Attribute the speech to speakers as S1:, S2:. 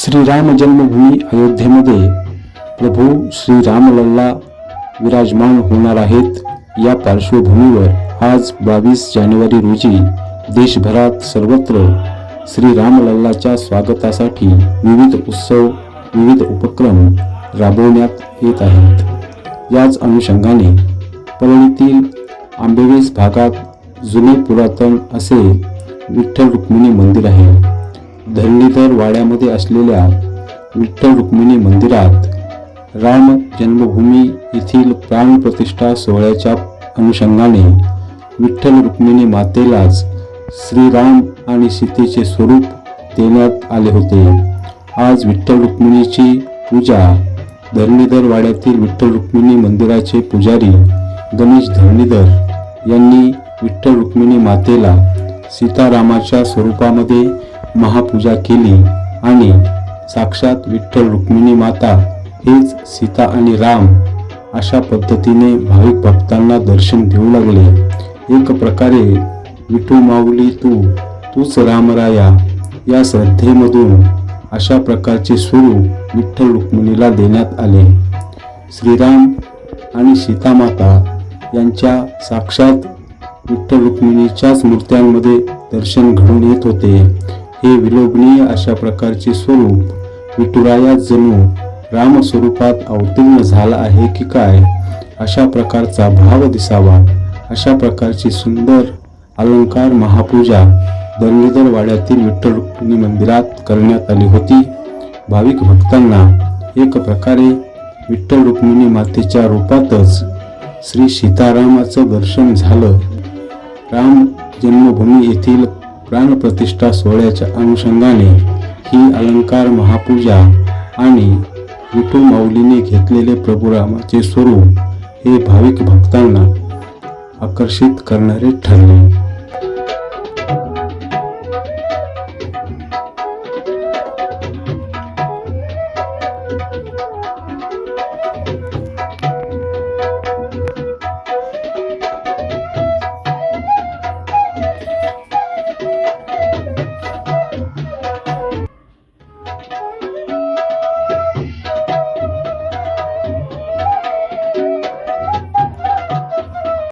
S1: श्रीराम जन्मभूमी अयोध्येमध्ये प्रभू श्री रामलल्ला विराजमान होणार आहेत. या पार्श्वभूमीवर आज बावीस जानेवारी रोजी देशभरात सर्वत्र श्री रामलल्लाच्या स्वागतासाठी विविध उत्सव विविध उपक्रम राबवण्यात येत आहेत. याच अनुषंगाने परळीतील आंबेवेस भागात जुने पुरातन असे विठ्ठल रुक्मिणी मंदिर आहे. धरणीधर वाड्यामध्ये असलेल्या विठ्ठल रुक्मिणी मंदिरात राम जन्मभूमी येथील प्राणप्रतिष्ठा सोहळ्याच्या अनुषंगाने विठ्ठल रुक्मिणी मातेलाच श्रीराम आणि सीतेचे स्वरूप देण्यात आले होते. आज विठ्ठल रुक्मिणीची पूजा धरणीधर वाड्यातील विठ्ठल रुक्मिणी मंदिराचे पुजारी गणेश धरणीधर यांनी विठ्ठल रुक्मिणी मातेला सीतारामाच्या स्वरूपामध्ये महापूजा केली आणि साक्षात विठ्ठल रुक्मिणी माता हेच सीता आणि राम अशा पद्धतीने भाविक भक्तांना दर्शन देऊ लागले. एक प्रकारे विठू माऊली तू तूच रामराया या श्रद्धेमधून अशा प्रकारचे स्वरूप विठ्ठल रुक्मिणीला देण्यात आले. श्रीराम आणि सीतामाता यांच्या साक्षात विठ्ठल रुक्मिणीच्याच मूर्त्यांमध्ये दर्शन घडून येत होते. हे विलोभनीय अशा प्रकारचे स्वरूप विठुराया जणू राम स्वरूपात अवतीर्ण झाला आहे की काय? अशा प्रकारचा भाव दिसावा. अशा प्रकारची सुंदर अलंकार महापूजा दरवेदर वाड्यातील विठ्ठल रुक्मिणी मंदिरात करण्यात आली होती. भाविक भक्तांना एक प्रकारे विठ्ठल रुक्मिणी मातेच्या रूपातच श्री सीतारामाचं दर्शन झालं. राम जन्मभूमी येथील प्राणप्रतिष्ठा सोहळ्याच्या अनुषंगाने ही अलंकार महापूजा आणि विठू माऊलीने घेतलेले प्रभू रामाचे स्वरूप हे भाविक भक्तांना आकर्षित करणारे ठरले.